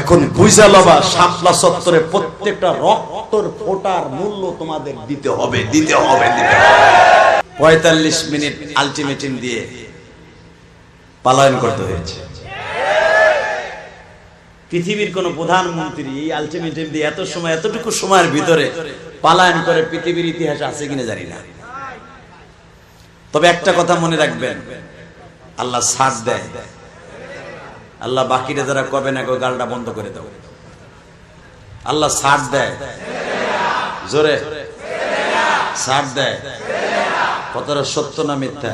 এখন বুঝা লবা, শাপলা সত্তরে প্রত্যেকটা রক্তর ফোটার মূল্য তোমাদের দিতে হবে দিতে হবে দিতে হবে। পঁয়তাল্লিশ মিনিট আলটিমেটাম দিয়ে পালায়ন করতে হয়েছে। পৃথিবীর কোন প্রধানমন্ত্রী এই আলটিমেটাম দিয়ে এত সময়, এতটুকু সময়ের ভিতরে পালায়ন করে পৃথিবীর ইতিহাস আছে কিনা জানি না। তবে একটা কথা মনে রাখবেন, আল্লাহ ছাড় দেয়। আল্লাহ বাকিরা যারা কবে না কবে গালটা বন্ধ করে দাও। আল্লাহ ছাড় দেয়। জোরে। ছাড় দেয়। কতটা সত্য না মিথ্যা?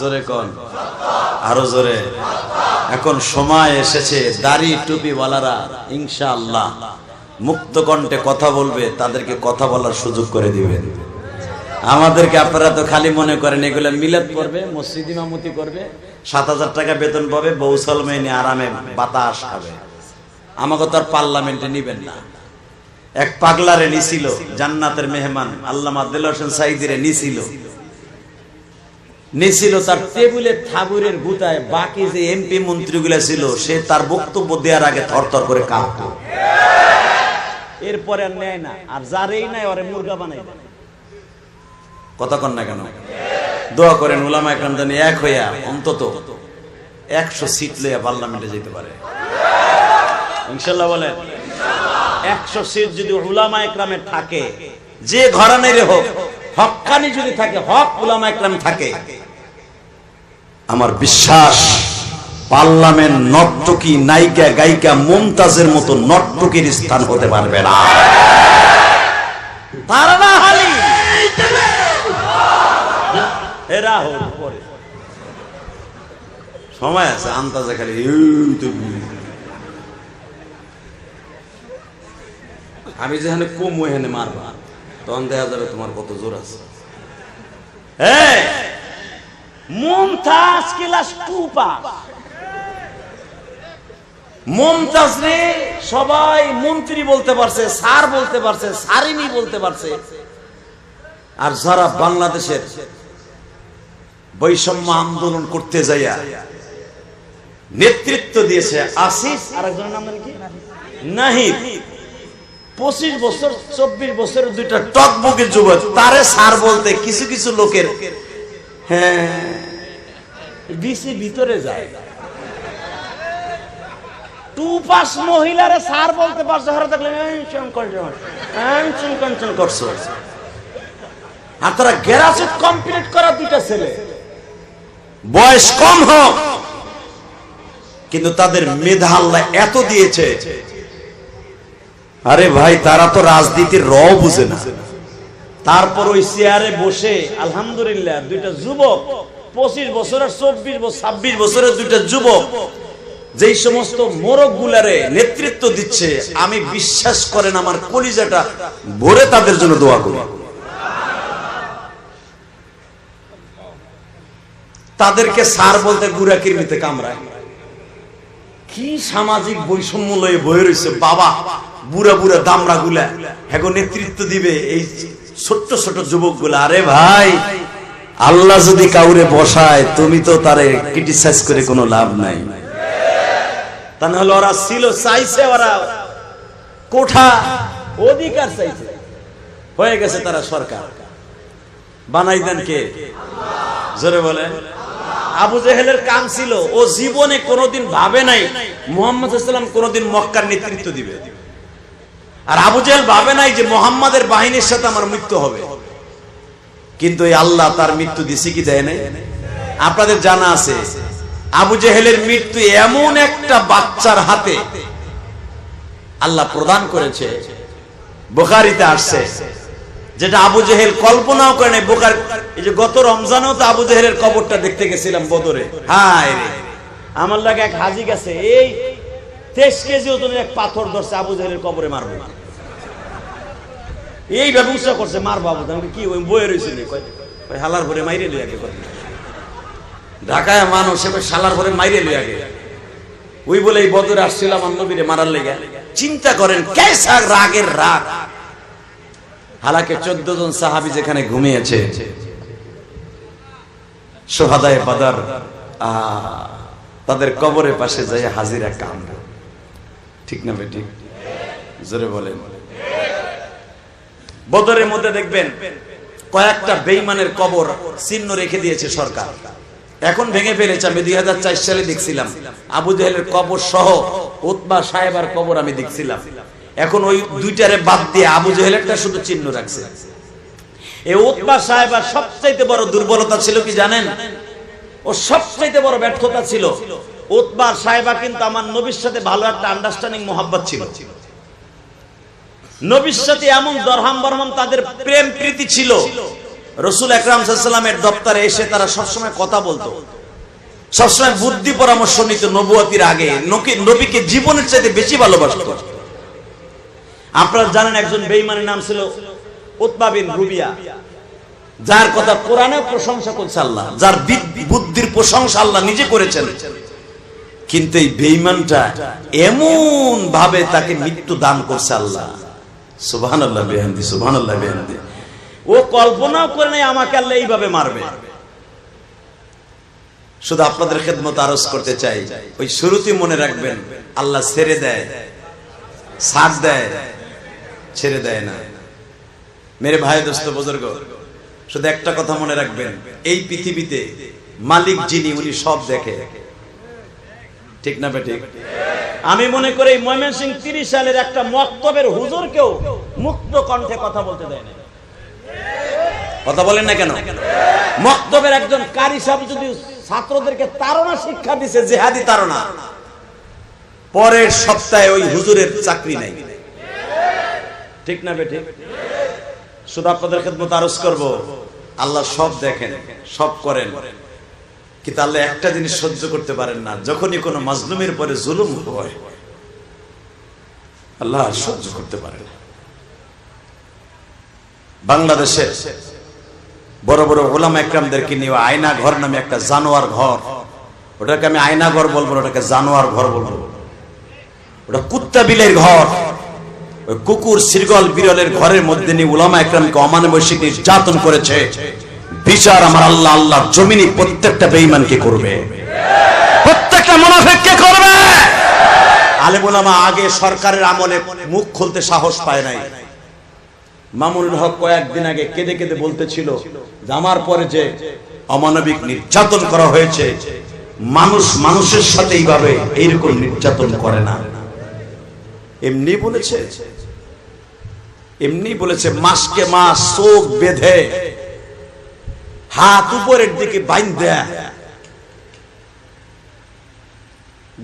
জোরে কন। আরও জোরে। এখন সময় এসেছে, দাড়ি টুপিওয়ালারা ইনশা আল্লাহ মুক্ত কণ্ঠে কথা বলবে, তাদেরকে কথা বলার সুযোগ করে দিবেন। আমাদেরকে আপনারা তো খালি মনে করেন, এগুলো মিলাদ করবে মসজিদ ইমামতি করবে, সাত হাজার টাকা বেতন পাবে বৌসল মেনে আরামে বাতাস খাবে। আমাকে তো আর পার্লামেন্টে নিবেন না। এক পাগলারে নিছিল, জান্নাতের মেহমান, আল্লামা দিল হোসেন সাইদিরে নিছিল। নিছিল তার টেবিলে গুতায়, বাকি যে এমপি মন্ত্রীগুলো ছিল, সে তার বক্তব্য দেওয়ার আগে থরথর করে কাঁপত। এরপরে আর নেয় না, আর যারেই নাই, ওরে বানাই দেয়। কথা কন না কেন? দোয়া করেন উলামা একরাম জানি এক হইয়া অন্তত একশো সিট লইয়া পার্লামেন্টে যেতে পারে। ইনশাল্লাহ বলেন। একশো সিট যদি একরামে থাকে যে ঘরানের হোক হকানি যদি থাকে হক উলামা একরাম থাকে। আমার বিশ্বাস পার্লামেন্ট নর্তকী নায়িকা গায়িকা মুমতাজের মতো নর্তকীর স্থান হতে পারবে না। তারা না হালি। পরে সময় আছে আন্তাজে খালি আমি যেখানে কম এখানে মারবা। তখন দেখা যাবে তোমার কত জোর আছে। এই, ক্লাস টু পাস। মুমতাজ রে সবাই মন্ত্রী বলতে পারছে স্যার বলতে পারছে সারিনী বলতে পারছে। আর যারা বাংলাদেশের বৈষম্য আন্দোলন করতে যাইয়া নেতৃত্ব দিয়েছে আসিফ। আরেকজনের নাম কি? নাহিদ। পঁচিশ বছর চব্বিশ বছরের দুইটা টকবুকের যুবক তারে সার বলতে কিছু কিছু লোকের হ্যাঁ বিসি ভিতরে যায়। টু পাস মহিলারে সার বলতে পারছ হারা থাকলে করছ। আর তারা গ্যারাজেট কমপ্লিট করা দুইটা ছেলে। বয়স কম হোক, কিন্তু তাদের মেধা আল্লাহ এত দিয়েছে। আরে ভাই, তারা তো রাজনীতির র বুঝে না। তারপর ওই চেয়ারে বসে, আলহামদুলিল্লাহ, দুইটা যুবক, পঁচিশ বছর আর চব্বিশ বছর, ছাব্বিশ বছরের দুইটা যুবক, যেই সমস্ত মোরগ গুলারে নেতৃত্ব দিচ্ছে, আমি বিশ্বাস করেন আমার কলিজাটা ভরে তাদের জন্য দোয়া করি। তাদেরকে সার বলতে গুড়া কিরমিতে কামড়ায়। কি সামাজিক বৈষম্য লয়ে বয়ে রয়েছে বাবা, বুড়া বুড়া দামড়া গুলা এখন নেতৃত্ব দিবে এই ছোট্ট ছোট যুবকগুলা আরে ভাই, আল্লাহ যদি কাউরে বসায়, তুমি তো তারে ক্রিটিসাইজ করে কোনো লাভ নাই। তা নাহলে ওরা ছিল, চাইছে ওরা। কোঠা অধিকার চাইছে। হয়ে গেছে তারা সরকার। বানাই দেন কে? জোরে বলে আবু জেহেলের কাম ছিল, ও জীবনে কোনোদিন ভাবে নাই, মোহাম্মদ ইসলাম কোনোদিন মক্কার নেতৃত্ব দিবে। আর আবু জেহেল ভাবে নাই যে মোহাম্মদের বাহিনীর সাথে আমার মৃত্যু হবে। কিন্তু এই আল্লাহ তার মৃত্যু দিছে কি দেয় নাই? আপনাদের জানা আছে, আবু জেহেলের মৃত্যু এমন একটা বাচ্চার হাতে আল্লাহ প্রদান করেছে, বোখারিতে আসছে। যেটা আবু জেহেল কল্পনাও করে নাই, বোকার এই যে গত রমজানেও তো আবু জেহেলের কবরটা দেখতে গেছিলাম বদরে। হায় রে। আমার লাগে এক হাজি গেছে, এই তেইশ কেজি ওজনের এক পাথর ধরছে আবু জেহেলের কবরে মারবো। এই ব্যবস্থা করছে মার বাবু আমি কি, ওই বয়ে রয়েছে হালার ভরে মাইরে লই আগে ঢাকায় মানুষ এবার শালার ভরে মাইরে লই আগে। ওই বলে এই বদরে আসছিলাম আমার নবীরে মারার লেগে। চিন্তা করেন, কেসা রাগের রাগ। হালাকে চোদ্দ জন সাহাবি যেখানে ঘুমিয়েছে। সোহাদায় বাদার তাদের কবরের পাশে যাই হাজিরা কাম ঠিক না বেটি? জোরে বলেন। বদরের মধ্যে দেখবেন কয়েকটা বেইমানের কবর চিহ্ন রেখে দিয়েছে সরকার। এখন ভেঙে ফেলেছে, আমি দুই হাজার চার সালে দেখছিলাম। আবু জাহেলের কবর সহ উতবা সাহেবার কবর আমি দেখছিলাম। এখন ওই দুইটারে বাদ দিয়ে আবু জাহেলেরটা শুধু চিহ্ন রাখছে। এই উতবা সাহেবার সবচাইতে বড় দুর্বলতা ছিল কি জানেন? ও সবচাইতে বড় ব্যর্থতা ছিল। উতবার সাহেবা কিন্তু আমার নবীর সাথে ভালো একটা আন্ডারস্ট্যান্ডিং মোহাব্বত ছিল। নবীর সাথে এমন দরহাম বরহাম তাদের প্রেম প্রীতি ছিল। রসুল একরাম সাল্লামের দপ্তরে এসে তারা সবসময় কথা বলতো। সবসময় বুদ্ধি পরামর্শ নিত নবুয়াতির আগে। নবীকে জীবনের চাইতে বেশি ভালোবাসতো। আপনারা জানেন একজন বেইমানের নাম ছিল উতবা বিন রুবিয়া। যার কথা কোরআনে প্রশংসা করছে আল্লাহ, যার বুদ্ধির প্রশংসা আল্লাহ নিজে করেছেন। কিন্তু এই বেইমানটা এমন ভাবে তাকে মৃত্যু দান করছে আল্লাহ। সুবহান আল্লাহ বেহান্দি সুবহান আল্লাহ বেহান্দি ও কল্পনাও করে নাই আমাকে আল্লাহ এইভাবে মারবে। শুধু আপনাদের খেদমত আরজ করতে চাই, ওই শুরুতে মনে রাখবেন, আল্লাহ ছেড়ে দেয় সাথ দেয়। ছেড়ে দেয় না। মেরে ভাই, দোস্ত, বুজুর্গ, শুধু একটা কথা মনে রাখবেন, এই পৃথিবীতে মালিক যিনি, উনি সব দেখে। ঠিক না বেঠিক? আমি মনে করি ময়মনসিং তিরিশ সালের একটা মক্তবের হুজুরকেও মুক্ত কণ্ঠে কথা বলতে দেয় না কথা বলেন না কেন? মক্তবের একজন কারি সাহেব যদি ছাত্রদেরকে তারা শিক্ষা দিছে, জেহাদি তারা পরের সপ্তাহে ওই হুজুরের চাকরি নাই। ঠিক না বেঠিক? শুধু আপনাদের খেদমত আরজ করব। আল্লাহ সব দেখেন, সব করেন। কিন্তু আল্লাহ একটা জিনিস সহ্য করতে পারেন না। যখনই কোনো মাজলুমের পরে জুলুম হয়, আল্লাহ সহ্য করতে পারেন না। বাংলাদেশের বড় বড় ওলাম একরামদেরকে নিয়ে আয়না ঘর নামে একটা জানোয়ার ঘর। ওটাকে আমি আয়না ঘর বলব ওটাকে জানোয়ার ঘর বলব। ওটা কুত্তা বিলের ঘর। কুকুর সিরগল বিরলের ঘরের মধ্যে নিয়ে উলামা একরামকে অমানবৈশিক নির্যাতন করেছে। বিচার আমার আল্লাহ আল্লাহ জমিনি প্রত্যেকটা বেঈমানকে করবে। প্রত্যেকটা মুনাফিককে করবে। আলেম উলামা আগে সরকারের আমলে মুখ খুলতে সাহস পায় নাই। মামুনুল হক কয়েকদিন আগে কেঁদে কেঁদে বলতেছিল যে আমার পরে যে অমানবিক নির্যাতন করা হয়েছে, মানুষ মানুষের সাথে এইভাবে এইরকম নির্যাতন করে না। এমনি বলেছে এমনি বলেছে, মাসকে মাস চোখ বেঁধে, হাত উপরের দিকে বাইন দেয়া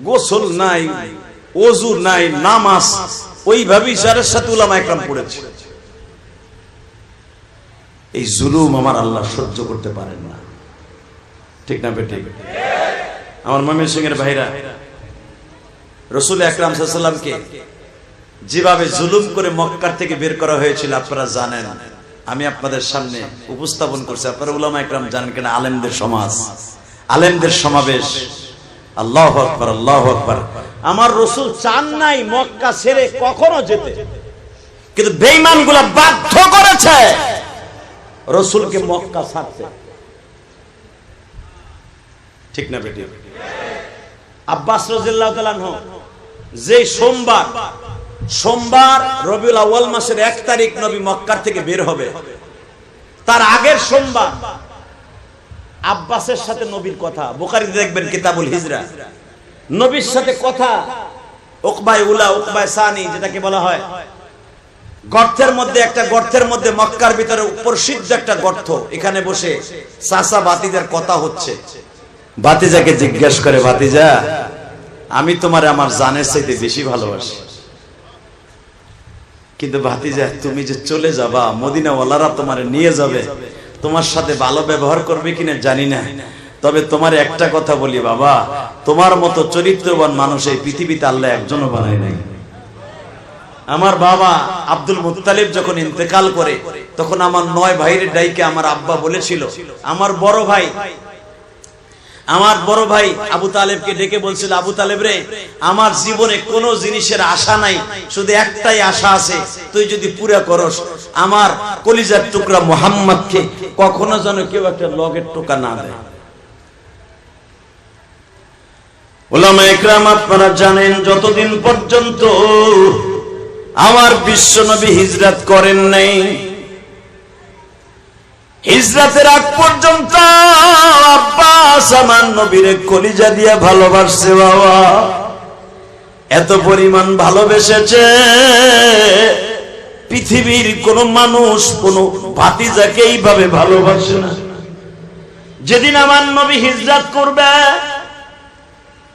গোসল নাই, অজু নাই, নামাজ, ওইভাবেই সারের সাথে উলামা একরাম পড়েছে। এই জুলুম আমার আল্লাহ সহ্য করতে পারেন না। ঠিক না বেটি? আমার মামির এর ভাইরা, রসুল আকরাম সাল্লামকে যেভাবে জুলুম করে মক্কার থেকে বের করা হয়েছিল, আপনারা জানেন। আমি আপনাদের সামনে উপস্থাপন করছি। আপনারা উলামা একরাম জানেন কিনা? আলেমদের সমাজ। আলেমদের সমাবেশ। আল্লাহ আকবর আল্লাহ আকবর। আমার রসুল চান নাই মক্কা ছেড়ে কখনো যেতে। কিন্তু বেইমানগুলা বাধ্য করেছে রসুলকে মক্কা ছাড়তে। ঠিক না বেটি? আব্বাস রাজিল্লাহ যে সোমবার সোমবার রবিউল আউয়াল মাসের এক তারিখ নবী মক্কার থেকে বের হবে। তার আগের সোমবার আব্বাসের সাথে নবীর কথা। বোকারি দেখবেন কিতাবুল হিজরা। নবীর সাথে কথা। ওকবায় উলা ওকবায় সানি যেটাকে বলা হয়। গর্তের মধ্যে, একটা গর্তের মধ্যে মক্কার ভিতরে প্রসিদ্ধ একটা গর্ত। এখানে বসে চাষা বাতিদের কথা হচ্ছে। বাতিজাকে জিজ্ঞেস করে, বাতিজা, আমি তোমার আমার জানের চাইতে বেশি ভালোবাসি। কিন্তু ভাতিজা, তুমি যে চলে যাবা, মদিনাওয়ালারা তোমার নিয়ে যাবে। তোমার সাথে ভালো ব্যবহার করবে কিনা জানি না। তবে তোমার একটা কথা বলি বাবা, তোমার মতো চরিত্রবান মানুষ এই পৃথিবীতে আল্লাহ একজনও বানায় নাই। আমার বাবা আব্দুল মুত্তালিব যখন ইন্তেকাল করে, তখন আমার নয় ভাইয়ের ডাইকে আমার আব্বা বলেছিল, আমার বড় ভাই আমার বড় ভাই আবু তালেবকে ডেকে বলছিল, আবু তালেব রে, আমার জীবনে কোনো জিনিসের আশা নাই, শুধু একটাই আশা আছে, তুই যদি পুরা করস, আমার কলিজার টুকরা মোহাম্মদকে কখনো যেন কেউ একটা লগের টোকা না দেয়। আমার বিশ্ব নবী হিজরাত করেন নাই হিজরাতের আগ পর্যন্ত আব্বাস আমার নবীর কলিজা দিয়ে ভালোবাসছে বাবা। এত পরিমাণ ভালোবেসেছে। পৃথিবীর কোন মানুষ, কোন ভাতিজাকে এইভাবে ভালোবাসে না। যেদিন আমার নবী হিজরাত করবে,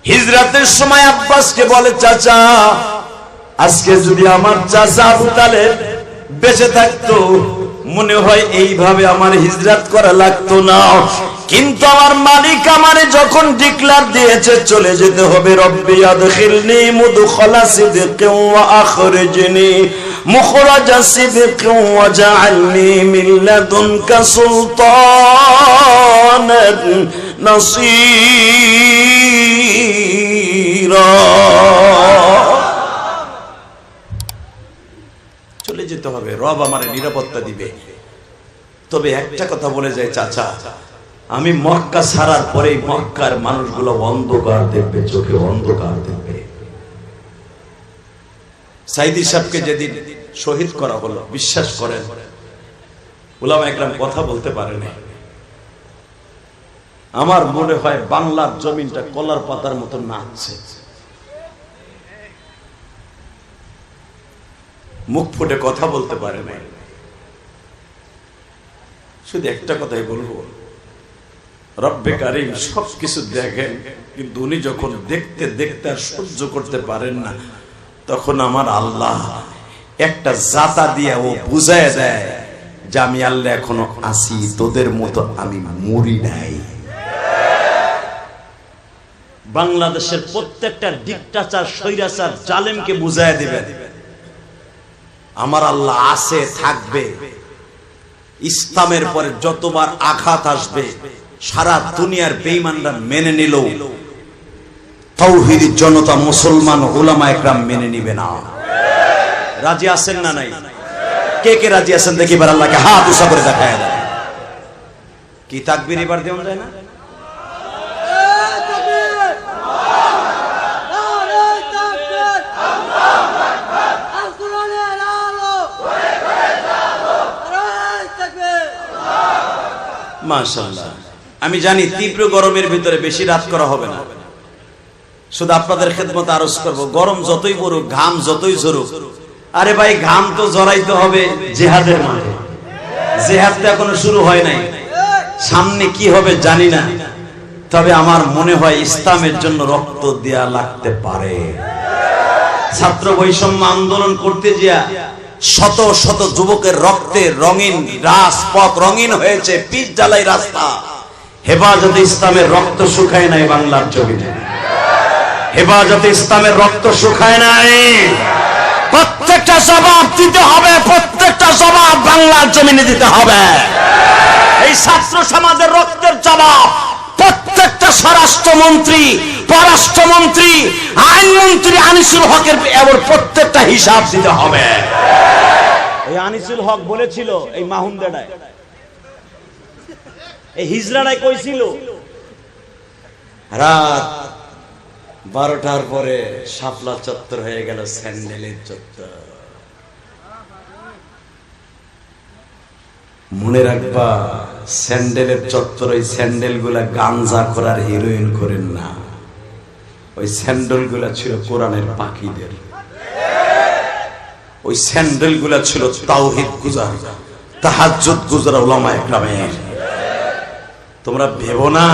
হিজরাতের সময় আব্বাসকে বলে, চাচা, আজকে যদি আমার চাচা আবু তালেব বেঁচে থাকতো মনে হয় এইভাবে আমার হিজরাত করা লাগতো না। কিন্তু আমার মালিক আমারে যখন ডিক্লার দিয়েছে, চলে যেতে হবে, রব্বি আদখিলনি মুদখালা সিদকিন ওয়া আখরিজনি মুখরাজা সিদকিন ওয়া জাআলনি মিন লাদুনকা সুলতানান নাসীরা। যেতে হবে, রব আমার নিরাপত্তা দিবে। তবে একটা কথা বলে যায়, চাচা, আমি মক্কা ছাড়ার পরে মক্কার মানুষগুলো অন্ধকার দেখবে, চোখে অন্ধকার দেখবে। সাইদি সাহেবকে যেদিন শহীদ করা হলো, বিশ্বাস করেন ওলামা একরাম কথা বলতে পারে না আমার মনে হয় বাংলার জমিনটা কলার পাতার মতো নাচছে। মুখ ফুটে কথা বলতে পারে নাই। শুধু একটা কথাই বলব। রব্বে কারিম সবকিছু দেখেন, কিন্তু উনি যখন দেখতে দেখতে আর সহ্য করতে পারেন না, তখন আমার আল্লাহ একটা জাতা দিয়ে ও বুঝায় দেয় যে আমি আল্লাহ এখনও আসি তোদের মতো আমি মরি নাই। বাংলাদেশের প্রত্যেকটা ডিকটাচার, স্বৈরাচার, জালেমকে বুঝায় দিবেন। আমার আল্লাহ আছে, থাকবে। ইসলামের পরে যতবার আঘাত আসবে, সারা দুনিয়ার বেইমানরা মেনে নিল। তৌহিদ জনতা মুসলমান ওলামা একরাম মেনে নিবে না। রাজি আছেন না নাই? কে কে রাজি আছেন দেখি এবার আল্লাহকে হাত উষা করে দেখায় কি তাকবির এবার দেওয়া যায় না? মাশাল্লাহ আমি জানি তীব্র গরমের ভিতরে বেশি রাত করা হবে না। শুধু আপনাদের খেদমত আরজ করব, গরম যতই পড়ুক, ঘাম যতই ঝরুক, আরে ভাই, ঘাম তো জড়াইতে হবে জেহাদের মাঠে জেহাদ তো এখনও শুরু হয় নাই। সামনে কি হবে জানি না। তবে আমার মনে হয় ইসলামের জন্য রক্ত দেয়া লাগতে পারে। ছাত্র বৈষম্য আন্দোলন করতে যা শত শত যুবকের রক্তে রঙিন, রাজপথ রঙিন হয়েছে পিচ জ্বালাই রাস্তা। হেফাজতে ইসলামের রক্ত শুকায় নাই বাংলার জমিনে। হেফাজতে ইসলামের রক্ত শুকায় নাই। প্রত্যেকটা জবাব দিতে হবে, প্রত্যেকটা জবাব বাংলার জমিনে দিতে হবে। এই ছাত্র সমাজের রক্তের জবাব, প্রত্যেকটা স্বরাষ্ট্রমন্ত্রী পররাষ্ট্রমন্ত্রী আইনমন্ত্রী আনিসুল হকের এবার প্রত্যেকটা হিসাব দিতে হবে। এই আনিসুল হক বলেছিল এই মাহুন্দাডায় এই হিজড়াটাই কইছিল। রাত বারোটার পরে শাপলা চত্বর হয়ে গেল স্যান্ডেলের চত্বর। মনে রাখবা স্যান্ডেলের চত্বর ওই স্যান্ডেলগুলা গাঞ্জা করার হিরোইন করেন না। ওই ছিল কোরআনের পাখিদের। ওই ছিল তাওহিদ গুজার গুজার তোমরা ভেবো না,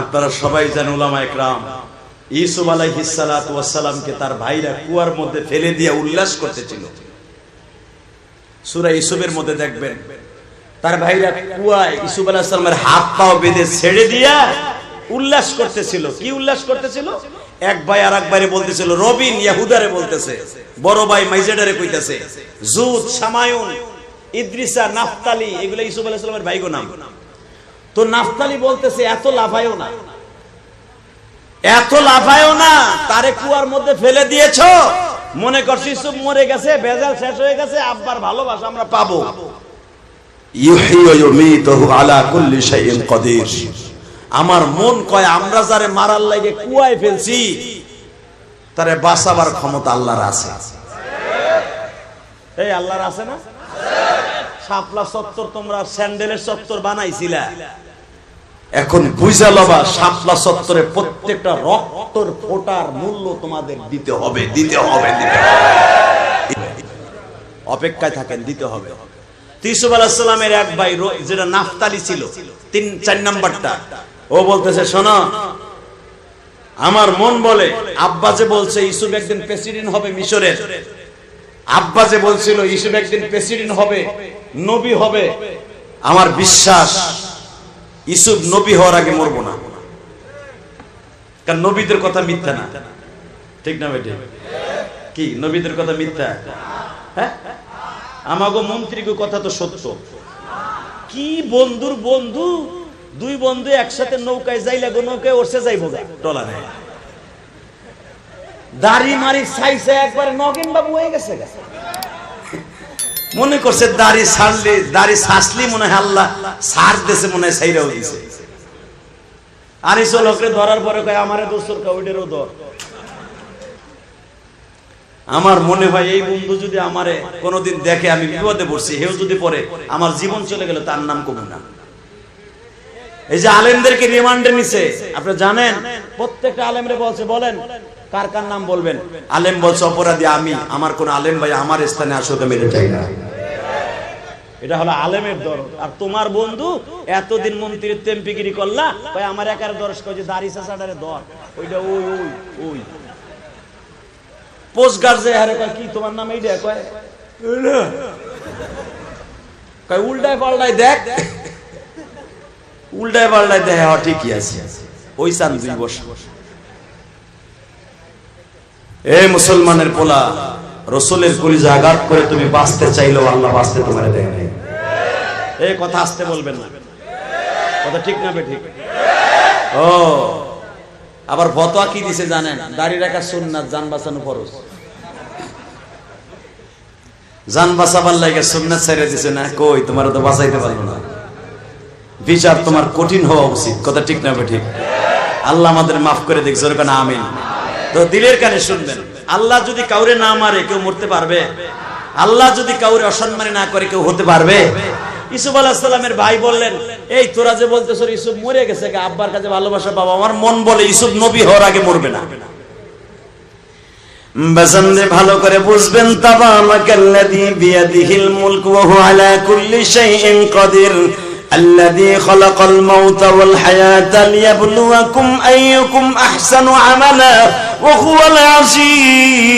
আপনারা সবাই জানেন ওলামা একরাম। ইসুফ ওয়াস সালামকে তার ভাইরা কুয়ার মধ্যে ফেলে দিয়ে উল্লাস করতেছিল। সূরা ইসুফের মধ্যে দেখবেন, তার ভাইরা কুয়ায় ইসুফ আলাইহিস সালামের হাত পাও বেঁধে ছেড়ে দিয়া উল্লাস করতেছিল। কি উল্লাস করতেছিল? এক ভাই আর এক ভাইরে বলতেছিল, রবিন ইয়াহুদারে বলতেছে, বড় ভাই মাইজেডারে কইতেছে জুদ সামায়ুন, ইদ্রিসা, নাফতালি, এগুলো ইসুফ আলাইহিস সালামের ভাইগো নাম। তো নাফতালি বলতেছে, এত লাফায়ও না। এত লাফায়ও না, তারে কুয়ার মধ্যে ফেলে দিয়েছ। মনে করছি ইসুফ মরে গেছে, ভেজাল শেষ হয়ে গেছে, আব্বার ভালোবাসা আমরা পাবো। ইউহি ওয়া ইউমীতুহু আলা কুল্লি শাইইন কাদির। আমার মন কয়, আমরা যারে মারার লাগে কুয়ায় ফেলছি, তারে বাঁচাবার ক্ষমতা আল্লাহর আছে। এই আল্লাহর আছে না? শাপলা চত্বর তোমরা স্যান্ডেলের চত্বর বানাইছিলা। এখন বুঝা লবা, শাপলা চত্বরে প্রত্যেকটা রক্তর ফোটার মূল্য তোমাদের দিতে হবে দিতে হবে দিতে হবে। অপেক্ষায় থাকেন, দিতে হবে। তিসুব আলাহিসাল্লামের এক ভাই যেটা নাফতালি ছিল, তিন চার নাম্বারটা। ও বলতেছে, শোনো, আমার মন বলে আব্বা যে বলছে, ইসুফ একদিন প্রেসিডেন্ট হবে মিশরের। আব্বা যে বলছিল, ইসুফ একদিন প্রেসিডেন্ট হবে, নবী হবে। আমার বিশ্বাস, ইসুফ নবী হওয়ার আগে মরবো না। কারণ নবীদের কথা মিথ্যা না। ঠিক না বেটে? কি, নবীদের কথা মিথ্যা? হ্যাঁ? আমাগো মন্ত্রীগো কথা তো সত্য। কি বন্ধুর বন্ধু? দুই বন্ধু একসাথে নৌকায় যাইলে গো নৌকায় ওরসে যাইবো টলারে দাড়ি মারি সাইছে একবার নগেন বাবু হয়ে গেছে। মনে করছে দাড়ি ছাড়লে দাড়ি ছাসলি মনে হয় আল্লাহ সার দেশে মনে হয় ধরার পরে কয় আমারে দোস্তর কাউডেরও ধর। আমার মনে হয় এই বন্ধু যদি আমারে কোনোদিন দেখে আমি বিপদে পড়ছি হেও যদি পরে আমার জীবন চলে গেল তার নাম কমু না। এই যে আলেমদেরকে রিমান্ডে নিছে, আপনি জানেন? প্রত্যেকটা আলেমরে বলছে, বলেন, কার কার নাম বলবেন? আলেম বলছে, অপরাধী আমি, আমার কোন আলেম ভাই আমার স্থানে আসতে মেরে চাই না। এটা হলো আলেমের দর আর তোমার বন্ধু এতদিন মন্ত্রীর তেম্পিগিরি করলা ভাই আমার একার দরস, কয় যে দাড়ি চাচাডারে দর ওইটা ওই ওই ওই। পোস্ট গার্ড যে হারে কয়, কি তোমার নাম এইটা কয় কয়, উল্টায় পাল্টায় দেখ। উল্টায় পাল্টায় দেখ হ্যাঁ ঠিকই আছে। ওই চান দুই বছর। এ মুসলমানের পোলা, রসুলের কলিজা আঘাত করে তুমি বাঁচতে চাইলেও আল্লাহ বাঁচতে তোমার দেয় নাই। এই কথা আসতে বলবেন না। কথা ঠিক না ঠিক ও, আবার ফতোয়া কি দিছে জানেন? দাড়ি রাখা সুন্নাত জান বাঁচানো ফরজ। জান বাঁচাবার লাগে সুন্নাত ছেড়ে দিছে না, কই, তোমার তো বাঁচাইতে পারল না। বিচার তোমার কঠিন হওয়া উচিত। কথা ঠিক না ঠিক আল্লাহ আমাদের মাফ করে দেখ জোরে কানা আমিন। তো দিলের কানে শুনবেন, আল্লাহ যদি কাউরে না মারে, কেউ মরতে পারবে? আল্লাহ যদি কাউরে অসম্মানে না করে, কেউ হতে পারবে? ইসুফ আলাহ সাল্লামের ভাই বললেন, এই তোরা যে বলতেছ ইসুফ মরে গেছে আব্বার কাছে ভালোবাসা বাবা আমার মন বলে ইসুফ নবী হওয়ার আগে মরবে না। বাজানরে ভালো করে বুঝবেন, তাবারাকাল্লাযী বিয়াদিহিল মুলকু ওয়া হুয়া আলা কুল্লি শাইইন কাদির। الذي خلق الموت والحياة ليبلوكم أيكم أحسن عملا وهو العزيز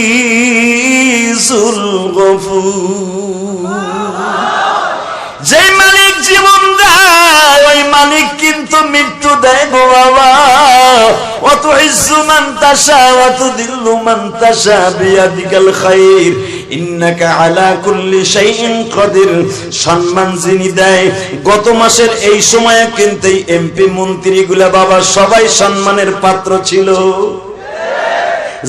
الغفور যে মালিক জীবন দেয় ওই মালিক কিন্তু মৃত্যু দেয় গো বাবা অত ইজ্জু মান তাশা অত দিল্লু মান তাশা বিয়াদিকাল খাইর সম্মান যিনি দেয়, গত মাসের এই সময়ে কিন্তু এমপি মন্ত্রীগুলা বাবা সবাই সম্মানের পাত্র ছিল।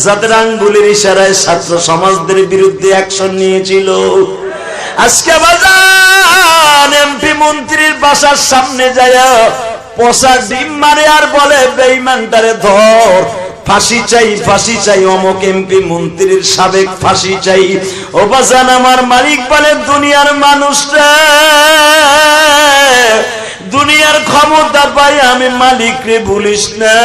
যাদের আঙ্গুলের ইশারায় ছাত্র সমাজদের বিরুদ্ধে অ্যাকশন নিয়েছিল। আজকে বাজান এমপি মন্ত্রীর বাসার সামনে যায় পশা ডিম মারে আর বলে বেইমানটারে ধর ফাঁসি চাই ফাঁসি চাই, অমক এমপি, মন্ত্রীর সাবেক ফাঁসি চাই। ও বাজান আমার মালিক বলে, দুনিয়ার মানুষরা দুনিয়ার ক্ষমতা পাই, আমি মালিক রে, ভুলিস না।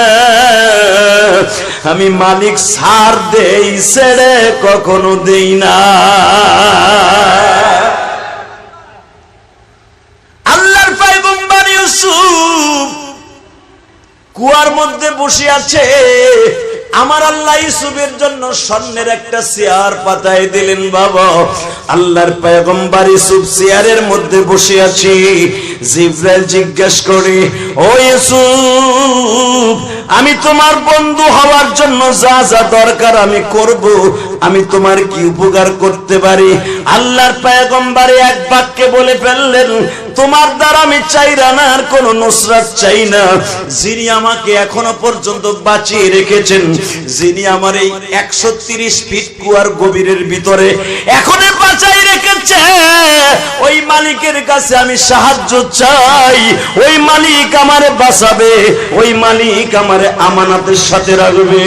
আমি মালিক সার দেই, ছেড়ে কখনো দেই না। আল্লাহর পাইগম্বর ইউসুফ কুয়ার মধ্যে বসে আছে। আমার আল্লাহ ইউসুফের জন্য স্বর্ণের একটা চেয়ার পাতায় দিলেন, বাবা। আল্লাহর পয়গম্বর ইউসুফ চেয়ারের মধ্যে বসে আছি। জিব্রাইল জিজ্ঞেস করে, ও ইউসুফ, আমি তোমার বন্ধু হওয়ার জন্য যা যা দরকার আমি করব। আমি তোমার কি উপকার করতে পারি? আল্লাহর পয়গম্বরে এক বাক্যে বলে ফেললেন, তোমার দ্বারা আমি চাই আর কোন নুসরাত চাই না। যিনি আমাকে এখনও পর্যন্ত বাঁচিয়ে রেখেছেন, যিনি আমার এই একশো ফিট কুয়ার গভীরের ভিতরে এখনও বাঁচাই রেখেছে ওই মালিকের কাছে আমি সাহায্য চাই। ওই মালিক আমারে বাঁচাবে, ওই মালিক আমারে আমানাতের সাথে রাখবে।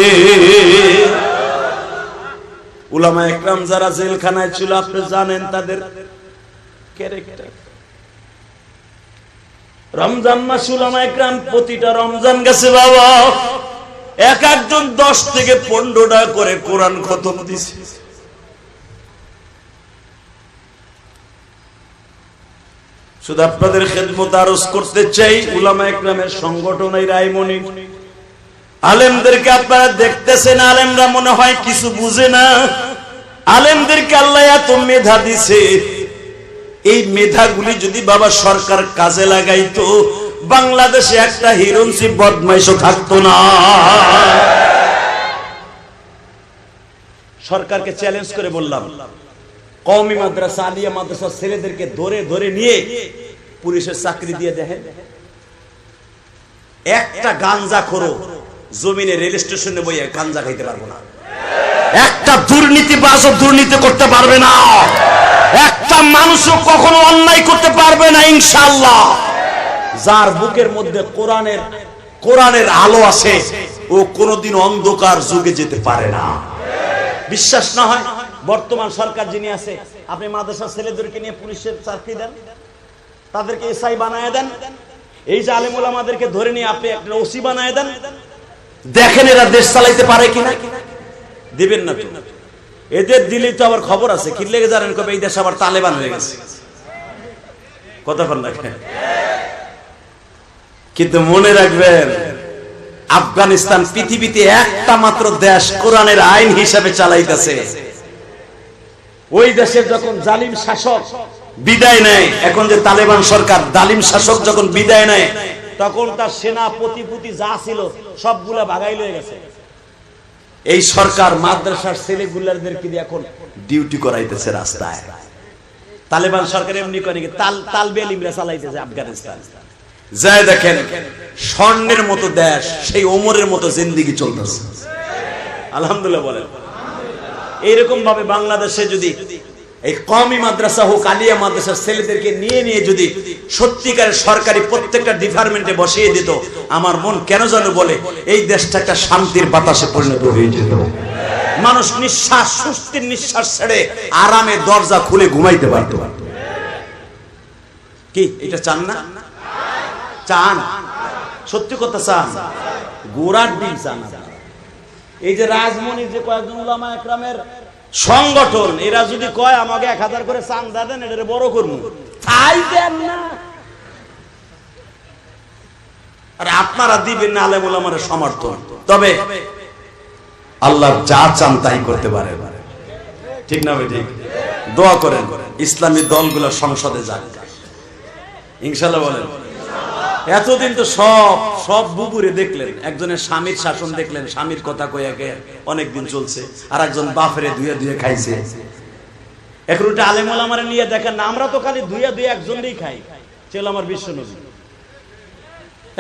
উলামা একরাম যারা জেলখানায় ছিল, আপনি জানেন তাদের রমজান মাস উলামা একরাম প্রতিটা রমজান গেছে, বাবা। এক একজন দশ থেকে পনেরোটা করে কোরআন খতম দিছে। শুধু আপনাদের খেদমত আরজ করতে চাই, উলামা একরামের সংগঠন এই রায়মণি। আলেমদেরকে আপনারা দেখতেছেন, আলেমরা মনে হয় কিছু বুঝে না। আলেমদেরকে আল্লাহ এত মেধা দিছে। এই মেধাগুলি যদি বাবা সরকার কাজে লাগাইতো, বাংলাদেশে একটা হিরঞ্চি বদমাইশও থাকতো না। সরকারকে চ্যালেঞ্জ করে বললাম, কওমি মাদ্রাসা, আলিয়া মাদ্রাসা ছেলেদেরকে ধরে ধরে নিয়ে পুলিশের চাকরি দিয়ে দেখেন। একটা গাঞ্জা খোরো, জমিনে রেল স্টেশনে বইয়ে গাঞ্জা খাইতে পারব না। একটা দুর্নীতি বাসও দুর্নীতি করতে পারবে না। একটা মানুষও কখনো অন্যায় করতে পারবে না ইনশাল্লাহ যার বুকের মধ্যে কোরআনের কোরআনের আলো আছে, ও কোনোদিন অন্ধকার যুগে যেতে পারে না। বিশ্বাস না হয়, বর্তমান সরকার যিনি আছে, আপনি মাদ্রাসা ছেলেদেরকে নিয়ে পুলিশের চাকরি দেন, তাদেরকে এসআই বানায় দেন, এই যে আলেমুল আমাদেরকে ধরে নিয়ে আপনি একটা ওসি বানায় দেন, দেখেন এরা দেশ চালাইতে পারে কিনা কিনা। দিবেন না তো। এদের দিলেই তো আবার খবর আছে। কি লেগে জানেন কবে এই দেশ আবার তালেবান হয়ে গেছে? কতক্ষণ কিন্তু মনে রাখবেন, আফগানিস্তান পৃথিবীতে একটা মাত্র দেশ কোরআনের আইন হিসাবে চালাইতেছে। ওই দেশের যখন জালিম শাসক বিদায় নেয়, এখন যে তালেবান সরকার জালিম শাসক যখন বিদায় নেয়, তখন তার সেনা প্রতিপুতি যা ছিল সবগুলা ভাগাই লয়ে গেছে। এই সরকার মাদ্রাসার ছেলেগুলাদেরকে দিয়ে এখন ডিউটি করাইতেছে রাস্তায়। তালেবান সরকার এমনি করে তাল তালবে আলিমরা চালাইতেছে আফগানিস্তান। যায় দেখেন, স্বর্ণের মতো দেশ, সেই ওমরের মতো জিন্দিগি চলতেছে। আলহামদুলিল্লাহ বলেন। এইরকম ভাবে বাংলাদেশে যদি এই কমি মাদ্রাসা হোক, আলিয়া মাদ্রাসার ছেলেদেরকে নিয়ে নিয়ে যদি সত্যিকারের সরকারি প্রত্যেকটা ডিপার্টমেন্টে বসিয়ে দিত, আমার মন কেন যেন বলে, এই দেশটা একটা শান্তির বাতাসে পরিণত হয়ে যেত। মানুষ নিঃশ্বাস, সুস্থির নিঃশ্বাস ছেড়ে আরামে দরজা খুলে ঘুমাইতে পারত। কি, এটা চান না? চান। সত্যি কথা চান। গোড়ার দিন চান এই যে রাজমণির যে কয়েকজন উলামা একরামের সংগঠন, এরা যদি কয়, আমাকে এক হাজার করে চান্দা দেন এটা বড় করব। তাই দেন না। আর আপনারা দিবেন না, আলেম ওলামার সমর্থন। তবে আল্লাহ যা চান তাই করতে পারে। ঠিক না ভাই, ঠিক? দোয়া করেন, ইসলামী দলগুলো সংসদে যাক। ইনশাল্লাহ বলেন। এতদিন তো সব সব বুবুরে দেখলেন। একজনের স্বামীর শাসন দেখলেন, স্বামীর কথা কয়েকে অনেকদিন চলছে, আর একজন বাফেরে ধুয়ে ধুয়ে খাইছে। এখন ওটা আলেমুল আমার নিয়ে দেখেন না, আমরা তো খালি ধুয়ে ধুয়ে একজনই খাই। ছিল আমার বিশ্ব নবী।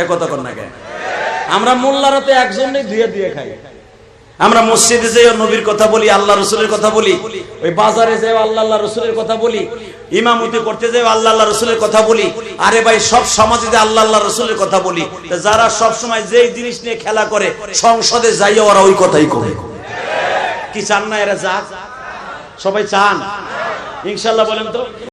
এ কথা কর না কেন? আমরা মোল্লারা তো একজনই ধুয়ে দিয়ে খাই। আমরা মসজিদে যেও নবীর কথা বলি আল্লাহ রসুলের কথা বলি, ওই বাজারে যেও আল্লাহ আল্লাহ রসুলের কথা বলি, ইমামতি করতে যেও আল্লাহ আল্লাহ রসুলের কথা বলি, আরে ভাই, সব সমাজে যে আল্লাহ আল্লাহ রসুলের কথা বলি যারা সব সময় যেই জিনিস নিয়ে খেলা করে, সংসদে যাইয়া ওরা ওই কথাই করে কি চান না এরা যাক? সবাই চান? ইনশাল্লাহ বলেন তো?